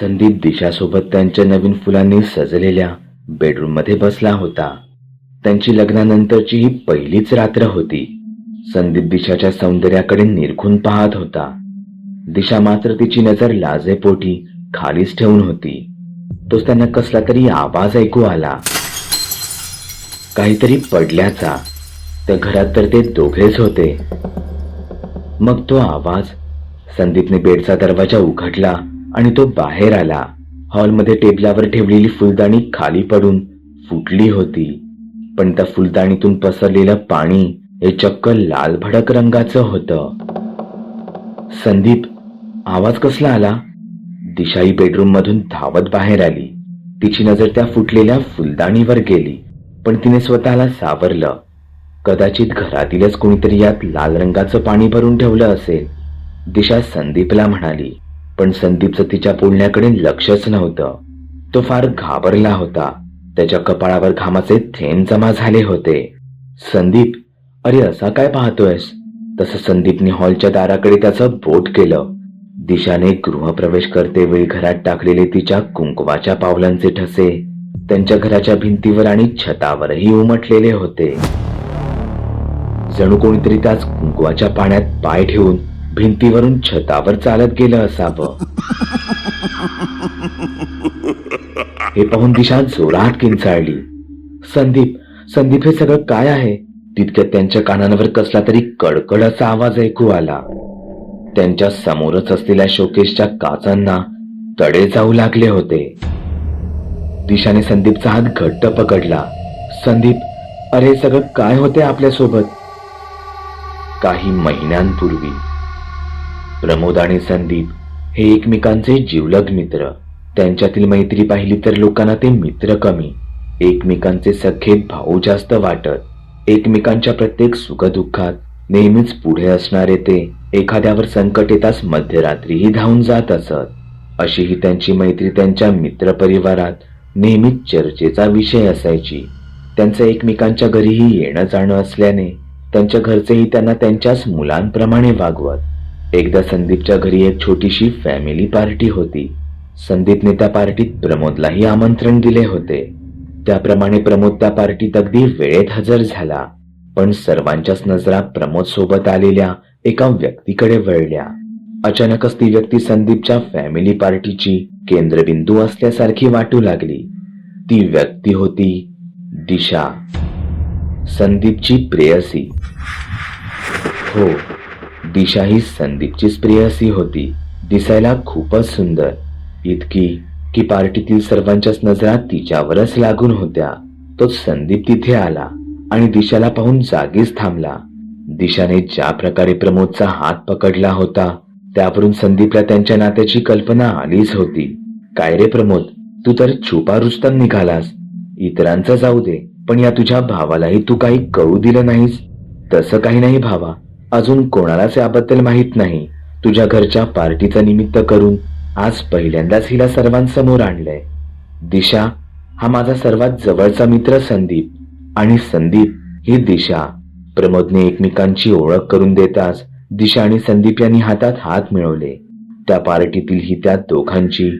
संदीप दिशासोबत त्यांच्या नवीन फुलांनी सजलेल्या बेडरूममध्ये बसला होता. त्यांची लग्नानंतरची ही पहिलीच रात्र होती. संदीप दिशाच्या सौंदर्याकडे निरखून पाहत होता. दिशा मात्र तिची नजर लाजेपोटी खालीच ठेवून होती. तोच त्यांना कसला तरी आवाज ऐकू आला. काहीतरी पडल्याचा. त्या घरात तर ते दोघेच होते. मग तो आवाज संदीपने बेडचा दरवाजा उघडला. आणि तो बाहेर आला. हॉलमध्ये टेबलावर ठेवलेली फुलदाणी खाली पडून फुटली होती. पण त्या फुलदाणीतून पसरलेलं पाणी हे चक्क लाल भडक रंगाचं होतं. संदीप आवाज कसला आला? दिशाई बेडरूम मधून धावत बाहेर आली. तिची नजर त्या फुटलेल्या फुलदाणीवर गेली. पण तिने स्वतःला सावरलं. कदाचित घरातीलच कोणीतरी यात लाल रंगाचं पाणी भरून ठेवलं असेल. दिशा संदीपला म्हणाली पण संदीपचं तिच्या बोलण्याकडे लक्षच नव्हतं. तो फार घाबरला होता. त्याच्या कपाळावर घामाचे थेंब जमा झाले होते. संदीप अरे असा काय पाहतोयस? तसं संदीपने हॉलच्या दाराकडे त्याचं बोट केलं. दिशाने गृहप्रवेश करते वेळी घरात टाकलेले तिच्या कुंकवाच्या पावलांचे ठसे त्यांच्या घराच्या भिंतीवर आणि छतावरही उमटलेले होते. जणू कोणीतरी त्याच कुंकवाच्या पाण्यात पाय ठेवून भिंतीवरून छतावर चालत गेलं असावं. हे पाहून दिशा जोरात किंचाळली. संदीप संदीप हे सगळं काय आहे? तितक्यात त्यांच्या कानांवर कसला तरी कडकड असा आवाज ऐकू आला. त्यांच्या समोरच असलेल्या शोकेशच्या काचांना तडे जाऊ लागले होते. दिशाने संदीपचा हात घट्ट पकडला. संदीप अरे हे सगळं काय होते आपल्यासोबत? काही महिन्यांपूर्वी. प्रमोद आणि संदीप हे एकमेकांचे जीवलग मित्र. त्यांच्यातील मैत्री पाहिली तर लोकांना ते मित्र कमी. एकमेकांचे सखेत भाऊ जास्त वाटत. एकमेकांच्या प्रत्येक सुखदुःखात नेहमीच पुढे असणारे ते एखाद्यावर संकट येताच मध्यरात्रीही धावून जात असत. अशी ही त्यांची मैत्री त्यांच्या मित्रपरिवारात नेहमीच चर्चेचा विषय असायची. त्यांचं एकमेकांच्या घरीही येणं जाणं असल्याने त्यांच्या घरचेही त्यांना त्यांच्याच मुलांप्रमाणे वागवत. एकदा संदीपच्या घरी एक छोटीशी फॅमिली पार्टी होती. संदीपने त्या पार्टीत प्रमोदलाही आमंत्रण दिले होते. त्याप्रमाणे प्रमोद त्या पार्टीत अगदी वेळेत हजर झाला. पण सर्वांच्याच नजरा प्रमोद सोबत आलेल्या एका व्यक्तीकडे वळल्या. अचानकच ती व्यक्ती संदीपच्या फॅमिली पार्टीची केंद्रबिंदू असल्यासारखी वाटू लागली. ती व्यक्ती होती दिशा. संदीपची प्रेयसी. हो दिशा ही संदीपचीच प्रेयसी होती. दिसायला खूपच सुंदर. इतकी की पार्टीतील सर्वांच्याच नजरा तिच्यावरच लागून होत्या. तो संदीप तिथे आला आणि दिशाला पाहून जागीच थांबला. दिशाने ज्या प्रकारे प्रमोदचा हात पकडला होता त्यावरून संदीपला त्यांच्या नात्याची कल्पना आलीच होती. काय रे प्रमोद तू तर छुपा रुस्तम निघालास. इतरांचा जाऊ दे पण या तुझ्या भावालाही तू काही कळू दिलं नाहीस. तसं काही नाही भावा. अजून कोणालाच याबद्दल माहीत नाही. तुझ्या घरच्या पार्टीचं निमित्त करून आज पहिल्यांदाच हिला सर्वांसमोर आणलंय. दिशा हा माझा सर्वात जवळचा मित्र संदीप. आणि संदीप ही दिशा. प्रमोदने एकमेकांची ओळख करून देताच दिशा आणि संदीप यांनी हातात हात मिळवले. त्या पार्टीतील ही त्या दोघांची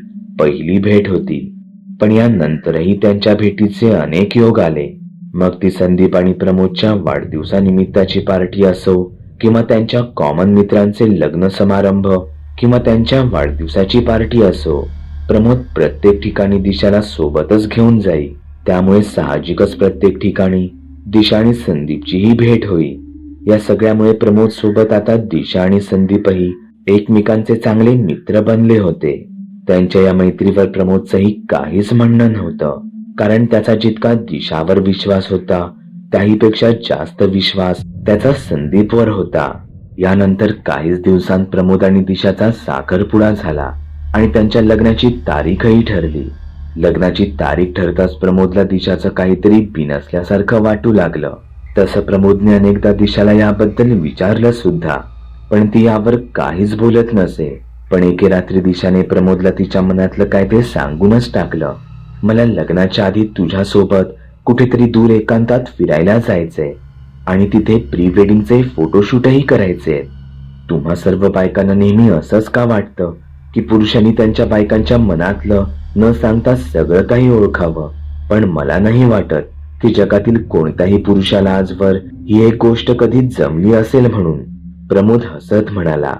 पहिली भेट होती. पण या नंतरही त्यांच्या भेटीचे अनेक योग आले. मग ती संदीप आणि प्रमोदच्या वाढदिवसानिमित्ताची पार्टी असो किंवा त्यांच्या कॉमन मित्रांचे लग्न समारंभ किंवा त्यांच्या वाढदिवसाची पार्टी असो प्रमोद प्रत्येक ठिकाणी दिशाला सोबतच घेऊन जाई. त्यामुळे साहजिकच प्रत्येक ठिकाणी दिशा आणि संदीपचीही भेट होई. या सगळ्यामुळे प्रमोद सोबत आता दिशा आणि संदीपही एकमेकांचे चांगले मित्र बनले होते. त्यांच्या या मैत्रीवर प्रमोदचंही काहीच म्हणणं नव्हतं. कारण त्याचा जितका दिशावर विश्वास होता त्याहीपेक्षा जास्त विश्वास त्याचा संदीपवर होता. यानंतर काहीच दिवसांत प्रमोद आणि दिशाचा साखरपुडा झाला आणि त्यांच्या लग्नाची तारीखही ठरली. लग्नाची तारीख ठरताच प्रमोदला दिशाचं काहीतरी बिनसल्यासारखं वाटू लागलं. तसं प्रमोदने अनेकदा दिशाला याबद्दल विचारलं सुद्धा पण ती यावर काहीच बोलत नसे. पण एके रात्री दिशाने प्रमोदला तिच्या मनातलं काय ते सांगूनच टाकलं. मला लग्नाच्या आधी तुझ्यासोबत कुठेतरी दूर एकांतात फिरायला जायचंय. आणि तिथे प्री वेडिंगचे फोटोशूटही करायचे तुम्हा सर्व बायकांना नेहमी असंच का वाटतं की पुरुषांनी त्यांच्या बायकांच्या मनातलं न सांगता सगळं काही ओळखावं? पण मला नाही वाटत की जगातील कोणत्याही पुरुषाला आजवर ही एक गोष्ट कधी जमली असेल म्हणून. प्रमोद हसत म्हणाला.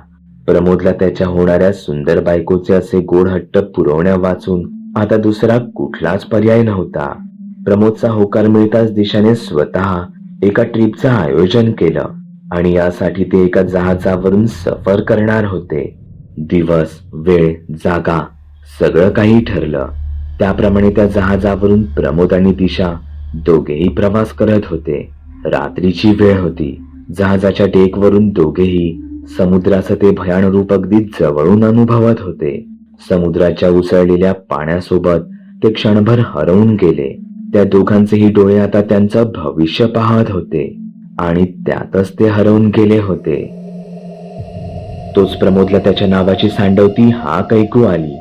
प्रमोदला त्याच्या होणाऱ्या सुंदर बायकोचे असे गोड हट्ट पुरवण्या वाचून आता दुसरा कुठलाच पर्याय नव्हता. प्रमोदचा होकार मिळताच दिशाने स्वतः एका ट्रिपचं आयोजन केलं आणि यासाठी ते एका जहाजावरून सफर करणार होते. दिवस वेळ जागा सगळं काही ठरलं. त्याप्रमाणे त्या जहाजावरून प्रमोद आणि दिशा दोघेही प्रवास करत होते. रात्रीची वेळ होती. जहाजाच्या डेकवरून दोघेही समुद्राचं ते भयान रूप अगदी जवळून अनुभवत होते. समुद्राच्या उसळलेल्या पाण्यासोबत ते क्षणभर हरवून गेले. त्या दोघांचेही डोळे आता त्यांचं भविष्य पाहत होते आणि त्यातच ते हरवून गेले होते. तोच प्रमोदला त्याच्या नावाची सांडवती हाक ऐकू आली.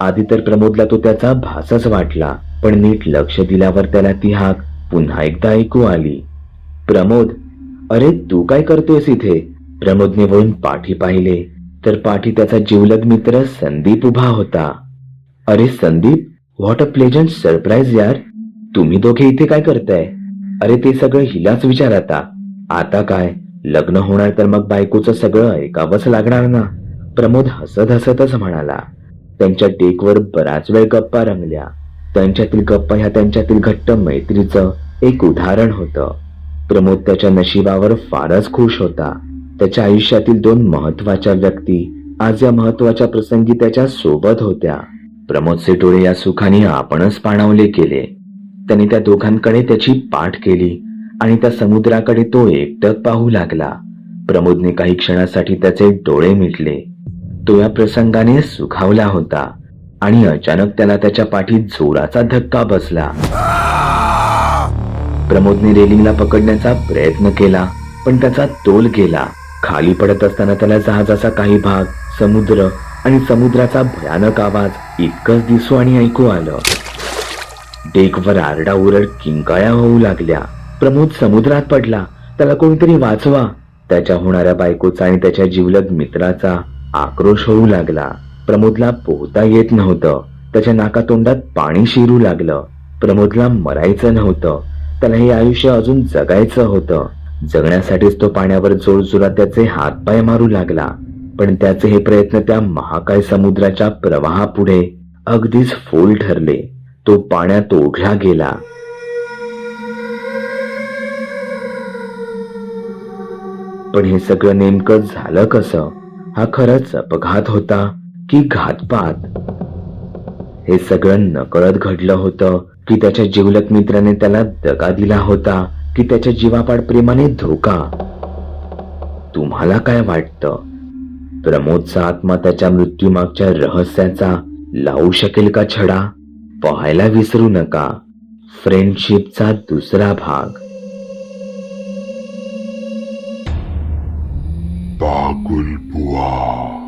आधी तर प्रमोदला तो त्याचा भासच वाटला पण नीट लक्ष दिल्यावर त्याला ती हाक पुन्हा एकदा ऐकू आली. प्रमोद अरे तू काय करतोयस इथे? प्रमोदने वळून पाठी पाहिले. तर पाठी त्याचा जिवलग मित्र संदीप उभा होता. अरे Sandeep what a pleasant surprise यार. तुम्ही दोघे इथे काय करताय? अरे ते सगळं हिलाच विचार आता. आता काय? लग्न होणार तर मग बायकोचं सगळं ऐकावंच लागणार ना. प्रमोद हसत हसतच म्हणाला. त्यांच्या टेकवर बराच वेळ गप्पा रंगल्या. त्यांच्यातील गप्पा ह्या त्यांच्यातील घट्ट मैत्रीचं एक उदाहरण होतं. प्रमोद त्याच्या नशिबावर फारच खुश होता. त्याच्या आयुष्यातील दोन महत्त्वाच्या व्यक्ती आज या महत्त्वाच्या प्रसंगी त्याच्या सोबत होत्या. प्रमोदचे डोळे या सुखाने आपणच पाणावले गेले. त्याने त्या दोघांकडे त्याची पाठ केली आणि त्या समुद्राकडे तो एकटक पाहू लागला. प्रमोदने काही क्षणासाठी त्याचे डोळे मिटले. तो या प्रसंगाने सुखावला होता आणि अचानक त्याला त्याच्या पाठीत जोराचा धक्का बसला. प्रमोदने रेलिंगला पकडण्याचा प्रयत्न केला पण त्याचा तोल गेला. खाली पडत असताना त्याला जहाजाचा काही भाग समुद्र आणि समुद्राचा भयानक आवाज इतकंच दिसू आणि ऐकू आलं. डेकवर आरडाओरड किंकाळ्या होऊ लागल्या. प्रमोद समुद्रात पडला. त्याला कोणीतरी वाचवा. त्याच्या होणाऱ्या बायकोचा आणि त्याच्या जिवलग मित्राचा आक्रोश होऊ लागला. प्रमोदला पोहता येत नव्हतं. त्याच्या नाकातोंडात पाणी शिरू लागलं. प्रमोदला मरायचं नव्हतं. त्याला हे आयुष्य अजून जगायचं होतं. जगण्यासाठीच तो पाण्यावर जोरजोरात त्याचे हातपाय मारू लागला. पण त्याचे हे प्रयत्न त्या महाकाय समुद्राच्या प्रवाहापुढे अगदीच फोल ठरले. तो पाण्यात ओढला गेला. पण हे सगळं नेमकं झालं कसं? हा खरंच अपघात होता की घातपात? हे सगळं नकळत घडलं होतं की त्याच्या जिवलक मित्राने त्याला दगा दिला होता की त्याच्या जीवापाड प्रेमाने धोका? तुम्हाला काय वाटतं? प्रमोदचा आत्मा त्याच्या मृत्यूमागच्या रहस्याचा लावू शकेल का छडा? पाहायला विसरू नका. फ्रेंडशिपचा दुसरा भाग. पागुल बुवा.